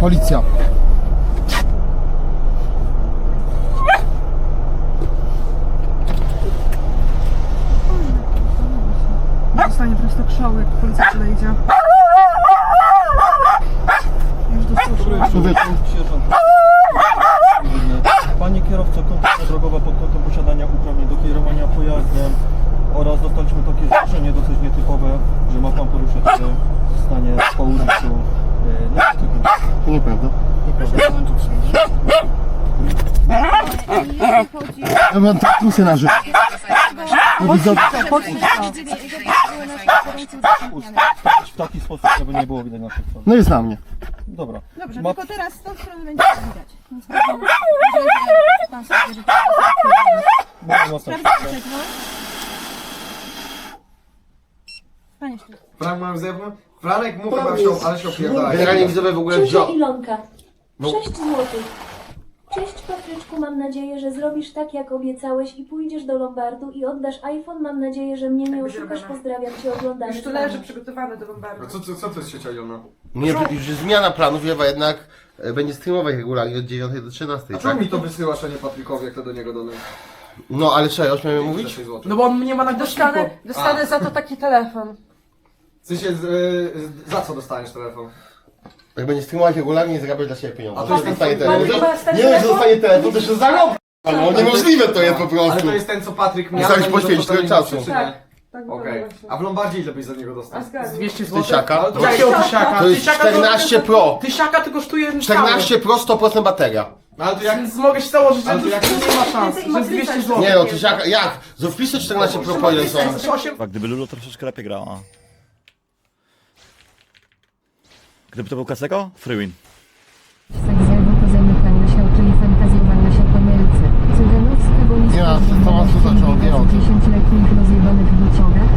Policja. Dostanie prosto krzały, jak policja podejdzie. Ja mam tak kusy na. No widzowie, W taki sposób, żeby nie było widać naszych no jest na mnie. Dobra. Dobrze, Ma- tylko teraz z tą strony będzie widać. Więc sprawdzamy, że pan sobie. Sprawdzamy Panie. Franek mam zewnątrz? Franek mu chyba wziął, ale się opierdala. Generalnie widzowie w ogóle Cześć wziął. Ilonka. No. 6 złotych. Cześć Patryczku, mam nadzieję, że zrobisz tak jak obiecałeś i pójdziesz do Lombardu i oddasz iPhone. Mam nadzieję, że mnie nie oszukasz. Pozdrawiam cię, oglądamy. Już tu leży przygotowany do bombardu. Co, co, co to jest ciocia Jona? Nie, już jest zmiana planów, Ewa jednak e, będzie streamować regularnie od 9 do 13, A tak? czemu mi to wysyłasz, a nie Patrykowi, jak to do niego dodam? No ale czego, już miałem mówić? 6 zł. No bo on nie ma na Dostanę, dostanę za to taki telefon. W sensie, z, y, z, za co dostaniesz telefon? Jak będzie streamować regularnie i zarabiać dla siebie pieniądze. A to To jest ten- telefon. Chyba Nie wiem, że dostanie telefon, to jeszcze zarobi. No niemożliwe to jest po Ale prostu. to jest ten, co Patryk miał. Musiałeś poświęcić trochę czasu. Tak. Tak Okej. wygląda A w Lombardzie ile byś za niego dostał? A zgadza. Z 200 zł. Tysiaka. Ale to Jakiego tysiaka? To jest Tysiaka 14 Pro. Tysiaka to kosztuje 14 Pro 100% bateria. No ale to jak... Więc mogę się założyć, że Ale to jak- nie ma szans, Więcej że ma jest 200 zliczać. zł. Nie no, tysiaka, jak? Z wpisy 14 Pro po ile są? Gdyby Lulu troszeczkę lepiej grała. Gdyby to był Kasego? Freewin. Zjawu po zamykaniu się, czyli fantazjowania się pomylce. Cyganowska woli Nie, a to ma tu zaczęło, nie o tym. 10-letnich rozjebanych wyciągach.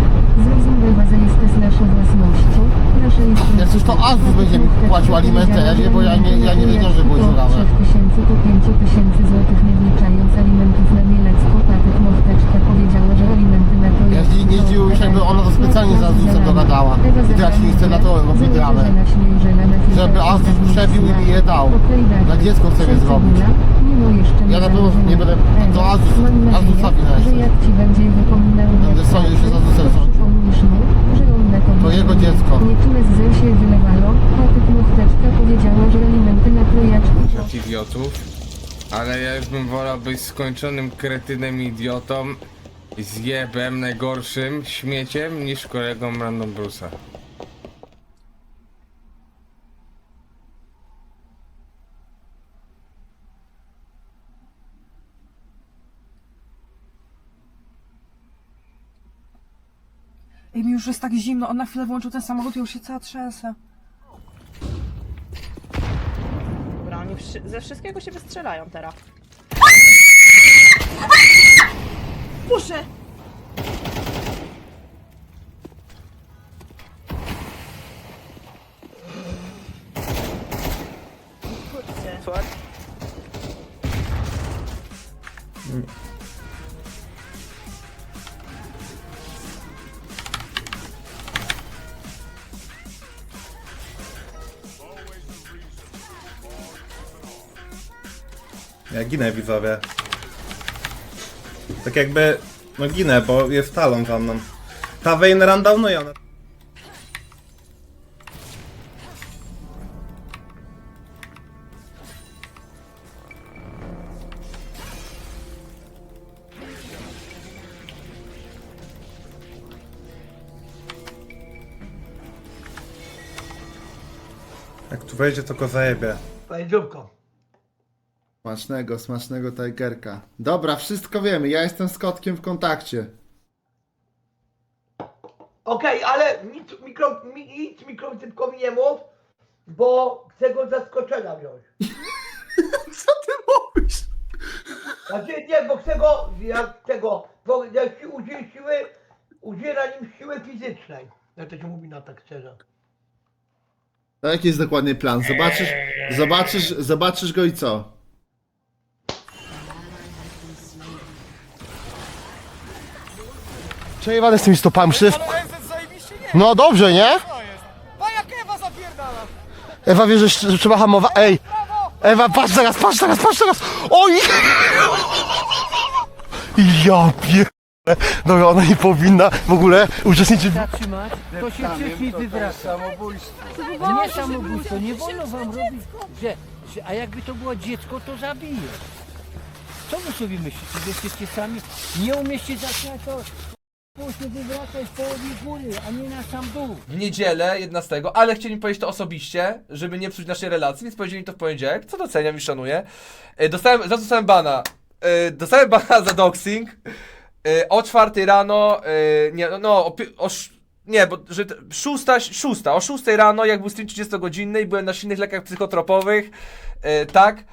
Zrozum bazę jest z naszą własnością. Nasze jest... Jak coś to Azus będzie mi płacił alimenty, Ewie, bo ja nie- ja nie wiedziałem, że były dziurawe. 3000 po 5000 złotych nie wliczając alimentów na Mielecko. Patek Mochteczka powiedziała, że alimenty na zdziwił się, jakby ona to specjalnie z Azusem dogadała. I teraz się nie chce na to robić dramę. Żeby Azus przebił i mi je dał. Dla dziecko chcę je zrobić. Ja na pewno nie będę- to Azus- ci będzie wypominał... Będę sądził, że z Azusem sądził. na. To jego dziecko. Nieczyle z się wylewało, Patek Mochteczka powiedziała, że alimenty na trojaczku... idiotów, ale ja już bym wolał być skończonym kretynem idiotą, zjebem najgorszym śmieciem niż kolegą Random Bruce'a. Ej, mi już jest tak zimno, on na chwilę włączył ten samochód i już się cała trzęsę. Dobra, oni wszy- ze wszystkiego się wystrzelają teraz. Boże! Kurczę. Ja ginę widzowie. Tak jakby, no ginę, bo jest talon za mną. Ta Vayne rundownuje ona. Jak tu wejdzie, to go zajebie. Smacznego, smacznego Tigerka. Dobra, wszystko wiemy, ja jestem z kotkiem w kontakcie. Okej, ale nic, mikro, mi, nic mikrotypkowi nie mów, bo chcę go z zaskoczenia wziąć. Co ty mówisz? Znaczy nie, bo chcę go, jak tego, bo jak ci użyję siły, użyję na nim siły fizycznej. Jak to się mówi na tak szczerze. A jaki jest dokładnie plan? Zobaczysz, zobaczysz, zobaczysz go i co? Przejebane z tymi stopami, przecież... No dobrze, nie? Jak Ewa zapierdala? Ewa wie, że, że trzeba hamować. Ej! Ewa, patrz teraz, patrz teraz, patrz teraz! Oj! Ja pier... Dobra, ona nie powinna w ogóle uczestniczyć w... Zatrzymać, to się wcześniej wywraca. Nie samobójstwo, nie wolno wam robić, że, że, a jakby to było dziecko, to zabije. Co wy sobie myślicie, że jesteście sami? Nie umieście zacząć, to w niedzielę 11, ale chcieli mi powiedzieć to osobiście, żeby nie psuć naszej relacji, więc powiedzieli mi to w poniedziałek, co doceniam i szanuję. E, Dostałem, za co dostałem bana? E, Dostałem bana za doxing. E, O czwartej rano, nie, no, no o, o nie, bo że szósta, szósta, o szóstej rano, jak był stream 30-godzinny i byłem na silnych lekach psychotropowych, e, tak, e,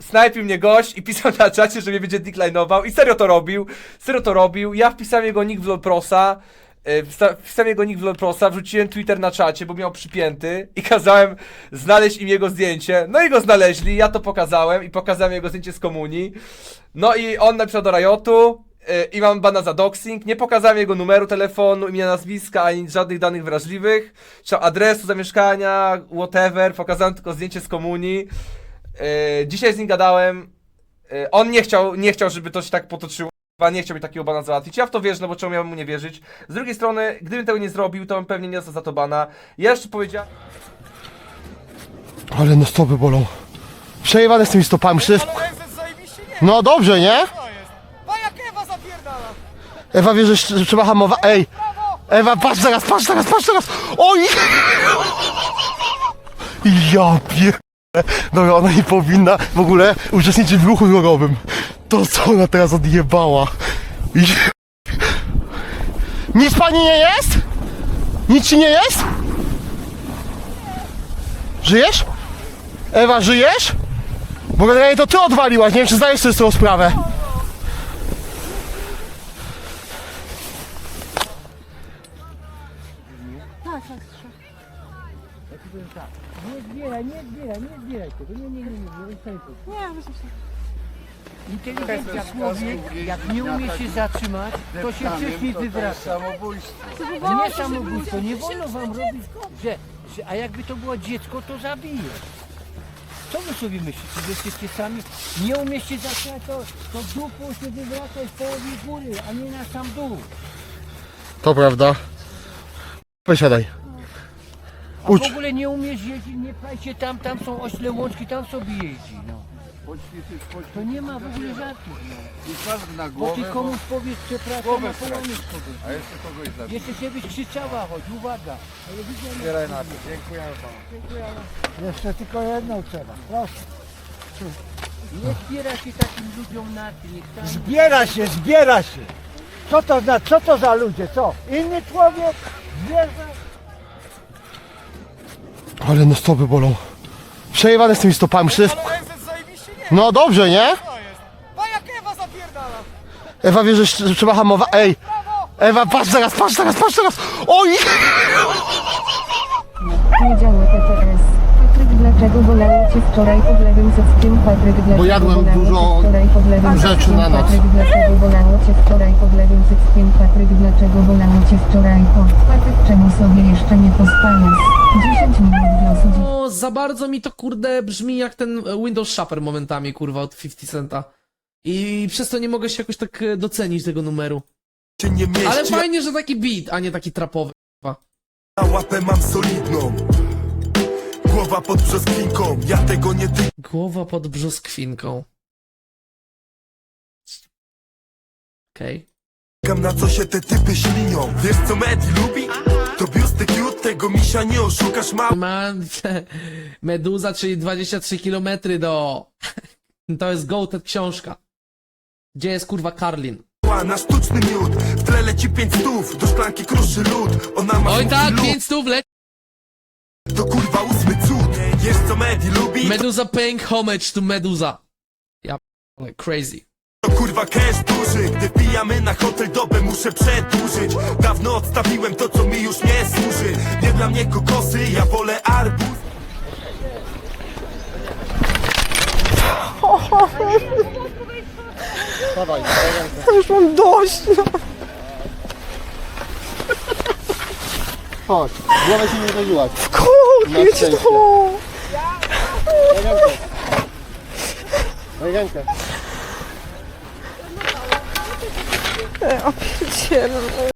snajpił mnie gość i pisał na czacie, że mnie będzie declinował i serio to robił, serio to robił, ja wpisałem jego nick w LolProsa, e, wpisałem jego nick w LolProsa, wrzuciłem Twitter na czacie, bo miał przypięty i kazałem znaleźć im jego zdjęcie, no i go znaleźli, ja to pokazałem i pokazałem jego zdjęcie z komunii, no i on napisał do Riotu i mam bana za doxing. Nie pokazałem jego numeru telefonu, imienia, nazwiska, ani żadnych danych wrażliwych. Czy adresu zamieszkania, whatever. Pokazałem tylko zdjęcie z komunii. Y, Dzisiaj z nim gadałem. Y, On nie chciał, nie chciał, żeby to się tak potoczyło. Chyba Nie chciał mi takiego bana załatwić. Ja w to wierzę, no bo czemu miałbym mu nie wierzyć? Z drugiej strony, gdybym tego nie zrobił, to bym pewnie nie dostał za to bana. Ja jeszcze powiedziałem. Ale no stopy bolą. Przejebane z tymi stopami, przecież... No dobrze, nie? Ewa wie, że, trzeba hamować. Ej! Ewa, patrz teraz, patrz teraz, patrz teraz! Oj! Ja pier... Dobra, ona nie powinna w ogóle uczestniczyć w ruchu drogowym. To co ona teraz odjebała? Je- Nic pani nie jest? Nic ci nie jest? Żyjesz? Ewa, żyjesz? Bo generalnie to ty odwaliłaś, nie wiem czy zdajesz sobie z tego sprawę. Nie zbieraj, nie zbieraj, nie zbieraj tego, nie, nie, nie, nie, nie, nie, nie, Inteligencja człowiek, jak nie umie się zatrzymać, to się wcześniej wywraca. Nie samobójstwo, nie wolno wam robić, że, że, a jakby to było dziecko, to zabije. Co wy sobie myślicie, że jesteście sami? Nie umieście zatrzymać, to, to dupu się wywraca w połowie góry, a nie na sam dół. To prawda. Posiadaj. A Ucz. w ogóle nie umiesz jeździć, nie pajcie tam, tam są ośle łączki, tam sobie jeździ, no. To nie ma w ogóle żartów, no. Bo ty komuś powiesz przepraszam, a połamiesz kogoś. A jeszcze kogoś zabić. Jeszcze ciebie krzyczała, chodź, uwaga. Zbieraj na to, dziękuję panu. Jeszcze tylko jedną trzeba, proszę. Nie zbiera się takim ludziom na ty, niech tam... Zbiera się, zbiera się. Co to za, co to za ludzie, co? Inny człowiek, zwierzę. Ale no stopy bolą. Przejebane z tymi stopami, przecież... No dobrze, nie? A jak Ewa zapierdala? Ewa wie, że, że trzeba hamować. Ej! Ewa, patrz teraz, patrz teraz, patrz teraz! Oj! Wiedziało TTS. Patryk, dlaczego bolało cię wczoraj pod lewym cyckiem? Patryk, dlaczego jadłem bolało dużo cię wczoraj pod lewym rzeczy cyckiem? na noc. Patryk, dlaczego bolało cię wczoraj pod lewym cyckiem? Patryk, dlaczego bolało cię wczoraj pod... Patryk, czemu sobie jeszcze nie pospałeś? 10 minut głosu No, za bardzo mi to kurde brzmi jak ten Windows Shopper momentami, kurwa, od 50 Centa. I przez to nie mogę się jakoś tak e, docenić tego numeru. Ale fajnie, że taki beat, a nie taki trapowy. kurwa. łapę mam solidną. Głowa pod brzoskwinką, ja tego nie Głowa pod brzoskwinką. Okej. Tykam, na co się te typy ślinią. Wiesz co Medi lubi? To biusty cute, tego misia nie oszukasz, ma Ma Meduza, czyli 23 km do... To jest Goated książka. Gdzie jest kurwa Karlin? na sztuczny miód. W tle leci pięć stów, do szklanki kruszy lód. Ona ma Oj tak, lód, 5 stów leci. to kurwa ósmy cud. Wiesz co Medi lubi? Meduza paying homage to Meduza. Ja crazy. To kurwa cash duży, gdy wbijamy hotel dobę muszę przedłużyć Dawno odstawiłem to co mi już nie służy Nie dla mnie kokosy, ja wolę arbuz Już mam dość. Chodź, głowę się nie uderzyłaś. Kur, Na jedź szczęście. tu! Daj 哎呀，憋屈。